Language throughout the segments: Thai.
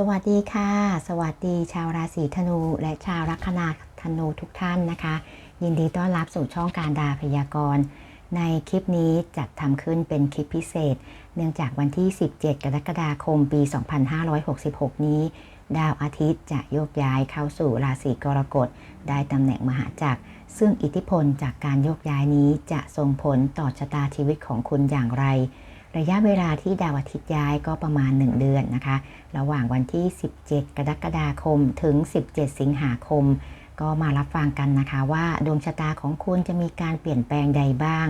สวัสดีค่ะ สวัสดีชาวราศีธนู และชาวลัคนาธนูทุกท่านนะคะ ยินดีต้อนรับสู่ช่องการดาพยากรณ์ ในคลิปนี้จัดทำขึ้นเป็นคลิปพิเศษ เนื่องจากวันที่ 17 กรกฎาคมปี 2566 นี้ ดาวอาทิตย์จะโยกย้ายเข้าสู่ราศีกรกฎได้ตำแหน่งมหาจักรซึ่งอิทธิพลจากการโยกย้ายนี้จะส่งผลต่อชะตาชีวิตของคุณอย่างไร ระยะเวลาที่ดาวอาทิตย์ย้ายก็ประมาณ 1 เดือนนะคะ ระหว่างวันที่ 17 กรกฎาคมถึง 17 สิงหาคม ก็มารับฟังกันนะคะว่าดวงชะตาของคุณจะมีการเปลี่ยนแปลงใดบ้าง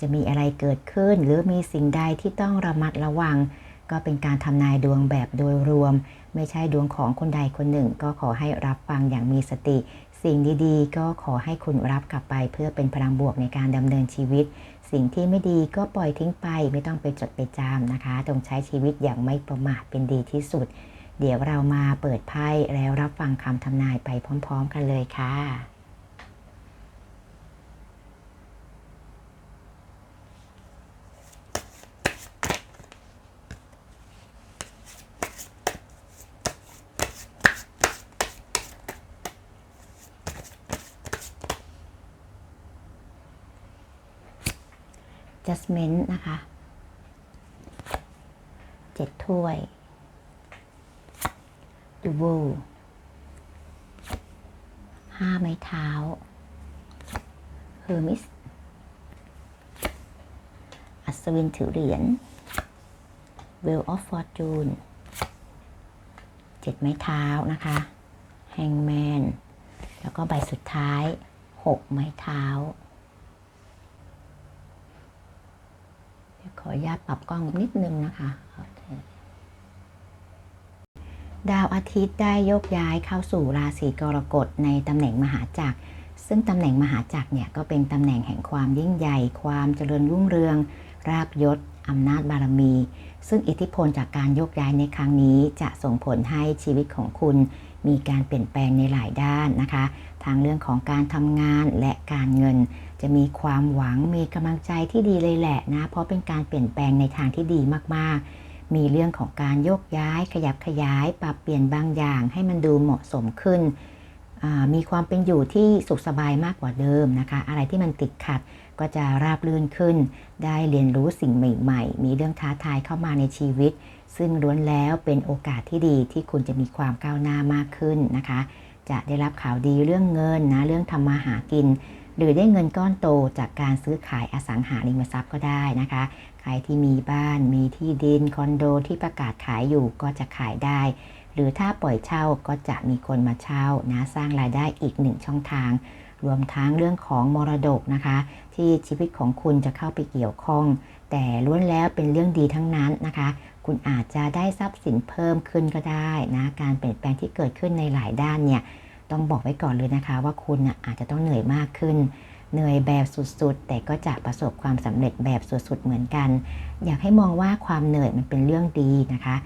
จะมีอะไรเกิดขึ้น หรือมีสิ่งใดที่ต้องระมัดระวัง ก็เป็นการทำนายดวงแบบโดยรวม ไม่ใช่ดวงของคนใดคนหนึ่ง ก็ขอให้รับฟังอย่างมีสติ สิ่งดีๆ ก็ขอให้คุณรับกลับไปเพื่อเป็นพลังบวกในการดำเนินชีวิต สิ่งที่ไม่ดีก็ปล่อยทิ้งไปไม่ต้องไปจดไปจำนะคะต้องใช้ชีวิตอย่างไม่ประมาทเป็นดีที่สุด เดี๋ยวเรามาเปิดไพ่แล้วรับฟังคำทำนายไปพร้อม ๆ กันเลยค่ะ Judgment นะคะเจ็ดถ้วยดูโบห้าไม้เท้าเฮอร์มิสอัศวินถือเหรียญเวลออฟฟอร์จูนเจ็ดไม้เท้านะคะแฮงแมนแล้วก็ใบสุดท้ายหกไม้เท้า ข ออนุญาตปรับกล้องนิดนึงนะคะ ดาวอาทิตย์ได้โยกย้ายเข้าสู่ราศีกรกฎในตำแหน่งมหาจักร ซึ่งตำแหน่งมหาจักรเนี่ยก็เป็นตำแหน่งแห่งความยิ่งใหญ่ ความเจริญรุ่งเรือง ราบยศอำนาจบารมี ซึ่งอิทธิพลจากการโยกย้ายในครั้งนี้จะส่งผลให้ชีวิตของคุณ มีการเปลี่ยนแปลงในหลายด้านนะคะ ทางเรื่องของการทำงานและการเงิน จะมีความหวังมีกำลังใจที่ดีเลยแหละนะ เพราะเป็นการเปลี่ยนแปลงในทางที่ดีมากๆ มีเรื่องของการโยกย้าย ขยับขยาย ปรับเปลี่ยนบางอย่างให้มันดูเหมาะสมขึ้น มีความเป็นอยู่ที่สุขสบายมากกว่าเดิมนะคะ อะไรที่มันติดขัดก็จะราบรื่นขึ้น ได้เรียนรู้สิ่งใหม่ ๆ มีเรื่องท้าทายเข้ามาในชีวิต ซึ่งล้วนแล้วเป็นโอกาสที่ดีที่คุณจะมีความก้าวหน้ามากขึ้นนะคะ จะได้รับข่าวดีเรื่องเงินนะเรื่องทำมาหากิน หรือได้เงินก้อนโตจากการซื้อขายอสังหาริมทรัพย์ก็ได้นะคะ ใครที่มีบ้านมีที่ดินคอนโดที่ประกาศขายอยู่ก็จะขายได้ หรือถ้าปล่อยเช่าก็จะมีคนมาเช่านะสร้างรายได้อีกหนึ่งช่องทางรวมทั้งเรื่องของมรดกนะคะ ที่ชีวิตของคุณจะเข้าไปเกี่ยวข้อง แต่ล้วนแล้วเป็นเรื่องดีทั้งนั้นนะคะ คุณอาจจะได้ทรัพย์สินเพิ่มขึ้นก็ได้นะการเปลี่ยนแปลงที่เกิดขึ้นในหลายด้านเนี่ยต้องบอกไว้ก่อนเลยนะคะ ว่าคุณอาจจะต้องเหนื่อยมากขึ้น เหนื่อยแบบสุดๆ แต่ก็จะประสบความสำเร็จแบบสุดๆเหมือนกัน อยากให้มองว่าความเหนื่อยมันเป็นเรื่องดีนะคะ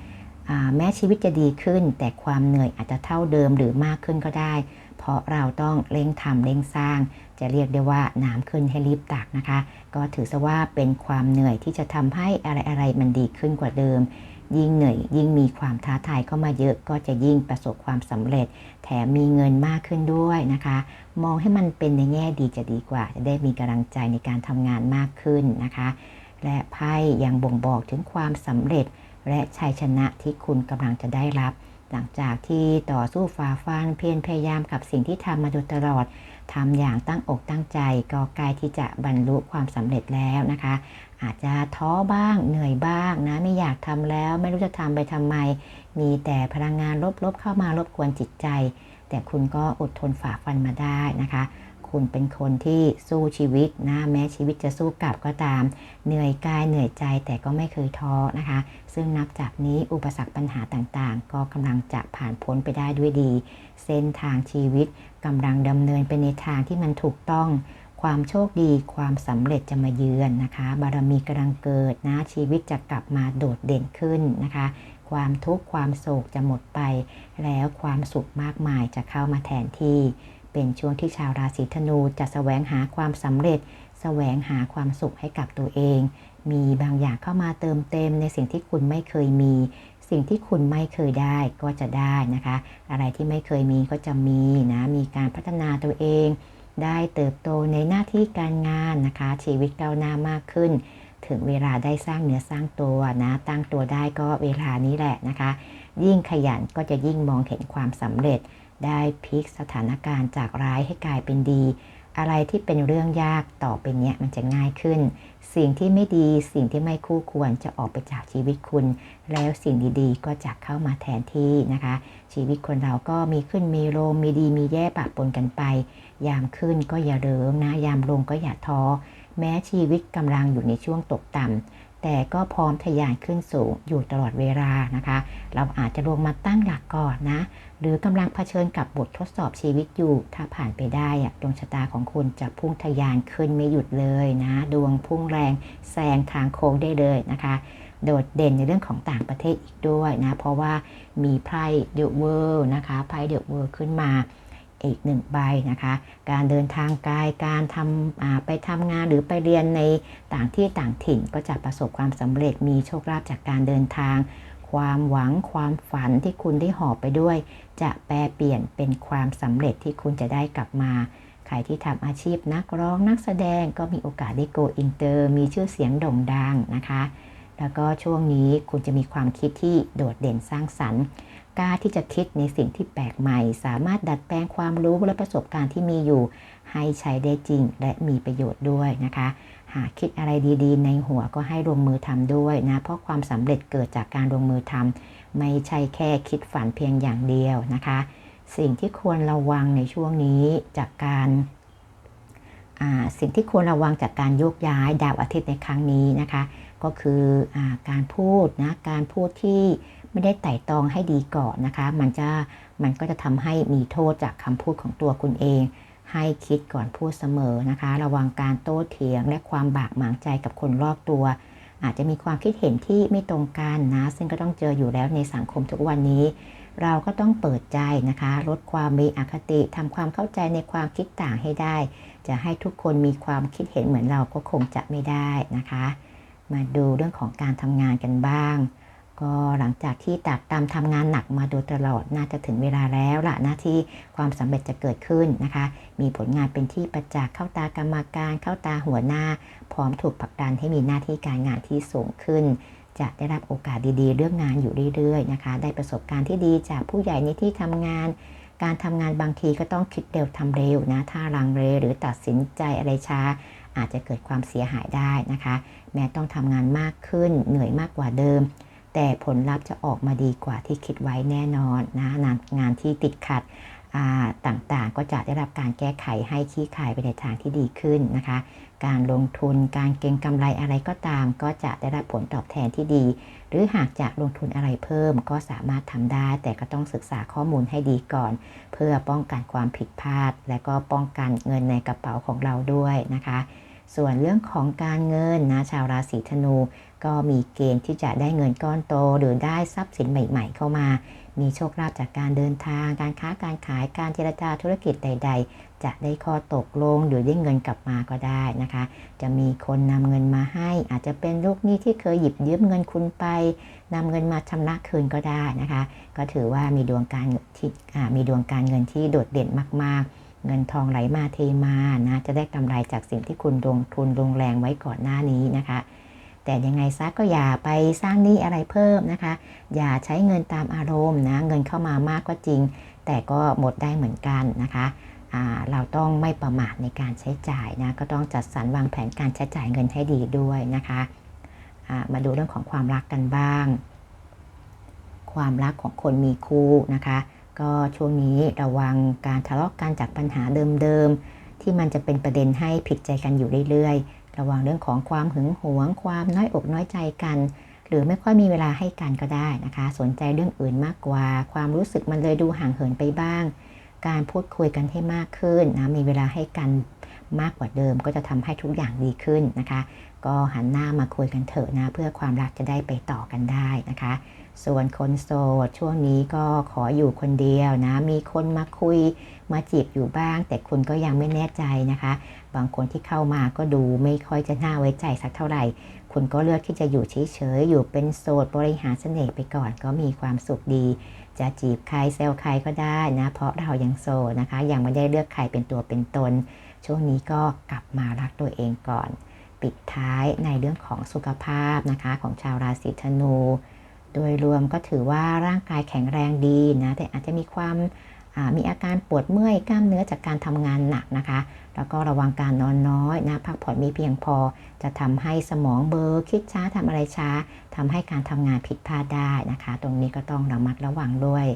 แม้ชีวิตจะดีขึ้น แต่ความเหนื่อยอาจจะเท่าเดิมหรือมากขึ้นก็ได้ เพราะเราต้องเร่งทำเร่งสร้าง จะเรียกได้ว่าน้ำขึ้นให้รีบตักนะคะ ก็ถือซะว่าเป็นความเหนื่อยที่จะทำให้อะไรๆมันดีขึ้นกว่าเดิม ยิ่งเหนื่อยยิ่งมีความท้าทายเข้ามาเยอะก็จะยิ่งประสบความสำเร็จ แถมมีเงินมากขึ้นด้วยนะคะ มองให้มันเป็นในแง่ดีจะดีกว่า จะได้มีกำลังใจในการทำงานมากขึ้นนะคะ และไพ่ยังบ่งบอกถึงความสำเร็จ และชัยชนะที่คุณกำลังจะได้รับ หลังจากที่ต่อสู้ฝ่าฟันเพียรพยายามกับสิ่งที่ทำมาโดยตลอด ทำอย่างตั้งอกตั้งใจก็ใกล้ที่จะบรรลุความสำเร็จแล้วนะคะ อาจจะท้อบ้างเหนื่อยบ้างนะไม่อยากทำแล้ว ไม่รู้จะทำไปทำไม มีแต่พลังงานลบๆเข้ามารบกวนจิตใจ แต่คุณก็อดทนฝ่าฟันมาได้นะคะ คุณเป็นคนที่สู้ชีวิตนะแม้ชีวิตจะสู้กลับก็ตาม เหนื่อยกายเหนื่อยใจแต่ก็ไม่เคยท้อนะคะ ซึ่งนับจากนี้อุปสรรคปัญหาต่างๆ ก็กำลังจะผ่านพ้นไปได้ด้วยดี เส้นทางชีวิตกำลังดำเนินไปในทางที่มันถูกต้องความโชคดีความสำเร็จจะมาเยือนนะคะ บารมีกำลังเกิดนะชีวิตจะกลับมาโดดเด่นขึ้นนะคะ ความทุกข์ความโศกจะหมดไป แล้วความสุขมากมายจะเข้ามาแทนที่ เป็นช่วงที่ชาวราศีธนูจะแสวงหาความสำเร็จ แสวงหาความสุขให้กับตัวเอง มีบางอย่างเข้ามาเติมเต็มในสิ่งที่คุณไม่เคยมี สิ่งที่คุณไม่เคยได้ก็จะได้นะคะ อะไรที่ไม่เคยมีก็จะมีนะ มีการพัฒนาตัวเอง ได้เติบโตในหน้าที่การงานนะคะ ชีวิตก้าวหน้ามากขึ้น ถึงเวลาได้สร้างเนื้อสร้างตัวนะ ตั้งตัวได้ก็เวลานี้แหละนะคะ ยิ่งขยันก็จะยิ่งมองเห็นความสำเร็จ ได้พลิกสถานการณ์จากร้ายให้กลายเป็นดี อะไรที่เป็นเรื่องยากต่อไปเนี้ยมันจะง่ายขึ้น สิ่งที่ไม่ดีสิ่งที่ไม่คู่ควรจะออกไปจากชีวิตคุณ แล้วสิ่งดีๆ ก็จะเข้ามาแทนที่นะคะ ชีวิตคนเราก็มีขึ้นมีลงมีดีมีแย่ปะปนกันไป ยามขึ้นก็อย่าเริมนะยามลงก็อย่าท้อแม้ชีวิตกำลังอยู่ในช่วงตกต่ำ แต่ก็พร้อมทะยานขึ้นสูงอยู่ตลอดเวลานะคะ เราอาจจะลงมาตั้งหลักก่อนนะ หรือกำลังเผชิญกับบททดสอบชีวิตอยู่ ถ้าผ่านไปได้อะดวงชะตาของคุณจะพุ่งทะยานขึ้นไม่หยุดเลยนะ ดวงพุ่งแรงแซงทางโค้งได้เลยนะคะ โดดเด่นในเรื่องของต่างประเทศอีกด้วยนะ เพราะว่ามีไพ่เดอะเวิลด์นะคะไพ่เดอะเวิลด์ขึ้นมา อีกหนึ่งใบนะคะ การเดินทางไกลการทำไปทำงานหรือไปเรียนในต่างที่ต่างถิ่นก็จะประสบความสำเร็จมีโชคลาภจากการเดินทาง ความหวังความฝันที่คุณได้หอบไปด้วย จะแปลเปลี่ยนเป็นความสำเร็จที่คุณจะได้กลับมาใครที่ทำอาชีพนักร้องนักแสดงก็มีโอกาสได้โกอินเตอร์ มีชื่อเสียงโด่งดังนะคะ แล้วก็ช่วงนี้คุณจะมีความคิดที่โดดเด่นสร้างสรรค์ กล้าที่จะคิดในสิ่งที่แปลกใหม่ สามารถดัดแปลงความรู้และประสบการณ์ที่มีอยู่ ให้ใช้ได้จริงและมีประโยชน์ด้วยนะคะ หากคิดอะไรดีๆ ในหัวก็ให้ลงมือทำด้วยนะ เพราะความสำเร็จเกิดจากการลงมือทำไม่ใช่แค่คิดฝันเพียงอย่างเดียวนะคะ สิ่งที่ควรระวังในช่วงนี้จากการสิ่งที่ควรระวังจากการโยกย้ายดาวอาทิตย์ในครั้งนี้นะคะ ก็คืออการพูดนะการพูดที่ ไม่ได้ไต่ตองให้ดีก่อนนะคะ มันจะมันก็จะทำให้มีโทษจากคำพูดของตัวคุณเอง ให้คิดก่อนพูดเสมอนะคะ ระวังการโต้เถียงและความบากหมางใจกับคนรอบตัว อาจจะมีความคิดเห็นที่ไม่ตรงกันนะ ซึ่งก็ต้องเจออยู่แล้วในสังคมทุกวันนี้ เราก็ต้องเปิดใจนะคะ ลดความมีอคติทำความเข้าใจในความคิดต่างให้ได้ จะให้ทุกคนมีความคิดเห็นเหมือนเราก็คงจะไม่ได้นะคะ มาดูเรื่องของการทำงานกันบ้าง ก็หลังจากที่ตัดตามทำงานหนักมาโดยตลอดน่าจะถึงเวลาแล้วล่ะหน้าที่ความสำเร็จจะเกิดขึ้นนะคะ มีผลงานเป็นที่ประจักษ์เข้าตากรรมการ เข้าตาหัวหน้า พร้อมถูกผลักดันให้มีหน้าที่การงานที่สูงขึ้น จะได้รับโอกาสดีๆ เรื่องงานอยู่เรื่อยๆนะคะ ได้ประสบการณ์ที่ดีจากผู้ใหญ่ในที่ทำงาน การทำงานบางทีก็ต้องคิดเร็วทำเร็วนะถ้าลังเลหรือตัดสินใจอะไรช้าอาจจะเกิดความเสียหายได้นะคะ แม้ต้องทำงานมากขึ้นเหนื่อยมากกว่าเดิม แต่ผลลัพธ์จะออกมาดีกว่าที่คิดไว้แน่นอนนะงานที่ติดขัดต่างๆ ก็จะได้รับการแก้ไขให้ขี้ขายไปในทางที่ดีขึ้นนะคะ การลงทุนการเก็งกำไรอะไรก็ตาม ก็จะได้รับผลตอบแทนที่ดี หรือหากจะลงทุนอะไรเพิ่มก็สามารถทำได้ แต่ก็ต้องศึกษาข้อมูลให้ดีก่อน เพื่อป้องกันความผิดพลาด และก็ป้องกันเงินในกระเป๋าของเราด้วยนะคะ ส่วนเรื่องของการเงินนะชาวราศีธนู ก็มีเกณฑ์ที่จะได้เงินก้อนโต หรือได้ทรัพย์สินใหม่ ๆ เข้ามา มีโชคลาภจากการเดินทาง การค้าการขายการเจรจาธุรกิจใด ๆ จะได้ข้อตกลงหรือได้เงินกลับมาก็ได้นะคะ จะมีคนนำเงินมาให้ อาจจะเป็นลูกหนี้ที่เคยหยิบยืมเงินคุณไปนำเงินมาชำระคืนก็ได้นะคะ ก็ถือว่ามีดวงการที่มีดวงการเงินที่โดดเด่นมาก ๆ เงินทองไหลมาเทมานะจะได้กำไรจากสิ่งที่คุณลงทุนลงแรงไว้ก่อนหน้านี้นะคะ แต่ยังไงซะก็อย่าไปสร้างหนี้อะไรเพิ่มนะคะ อย่าใช้เงินตามอารมณ์นะเงินเข้ามามากก็จริง แต่ก็หมดได้เหมือนกันนะคะเราต้องไม่ประมาทในการใช้จ่ายนะก็ต้องจัดสรรวางแผนการใช้จ่ายเงินให้ดีด้วยนะคะมาดูเรื่องของความรักกันบ้าง ความรักของคนมีคู่นะคะ ก็ช่วงนี้ระวังการทะเลาะกันจากปัญหาเดิมๆ ที่มันจะเป็นประเด็นให้ผิดใจกันอยู่เรื่อยระวังเรื่องของความหึงหวง ความน้อยอกน้อยใจกัน หรือไม่ค่อยมีเวลาให้กันก็ได้นะคะ สนใจเรื่องอื่นมากกว่า ความรู้สึกมันเลยดูห่างเหินไปบ้าง การพูดคุยกันให้มากขึ้นนะมีเวลาให้กันมากกว่าเดิมก็จะทำให้ทุกอย่างดีขึ้นนะคะ ก็หันหน้ามาคุยกันเถอะนะเพื่อความรักจะได้ไปต่อกันได้นะคะ ส่วนคนโสดช่วงนี้ก็ขออยู่คนเดียวนะ มีคนมาคุยมาจีบอยู่บ้าง แต่คุณก็ยังไม่แน่ใจนะคะ บางคนที่เข้ามาก็ดูไม่ค่อยจะน่าไว้ใจสักเท่าไหร่ คุณก็เลือกที่จะอยู่เฉยๆอยู่เป็นโสดบริหารเสน่ห์ไปก่อนก็มีความสุขดี จะจีบใครเซลใครก็ได้นะ เพราะเรายังโสดนะคะ ยังไม่ได้เลือกใครเป็นตัวเป็นตน ช่วงนี้ก็กลับมารักตัวเองก่อน ปิดท้ายในเรื่องของสุขภาพนะคะ ของชาวราศีธนู โดยรวมก็ถือว่าร่างกายแข็งแรงดีนะแต่อาจจะมีความมีอาการปวดเมื่อยกล้ามเนื้อจากการทำงานหนักนะคะ แล้วก็ระวังการนอนน้อยนะพักผ่อนม่เพียงพอ จะทำให้สมองเบลอร์คิดช้าทำอะไรช้าทำให้การทำงานผิดพลาดได้นะคะ ตรงนี้ก็ต้องระมัดระวังด้วย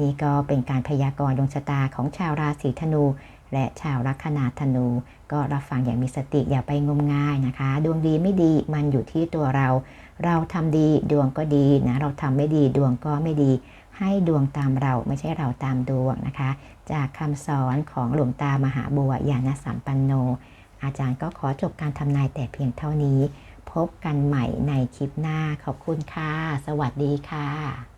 นี่ก็เป็นการพยากรณ์ดวงชะตาของชาวราศีธนู และชาวลัคนาธนู ก็รับฟังอย่างมีสติอย่าไปงมงายนะคะ ดวงดีไม่ดีมันอยู่ที่ตัวเรา เราทำดีดวงก็ดีนะเราทำไม่ดีดวงก็ไม่ดี ให้ดวงตามเราไม่ใช่เราตามดวงนะคะ จากคำสอนของหลวงตามหาบัวยานสัมปันโน อาจารย์ก็ขอจบการทำนายแต่เพียงเท่านี้ พบกันใหม่ในคลิปหน้าขอบคุณค่ะ สวัสดีค่ะ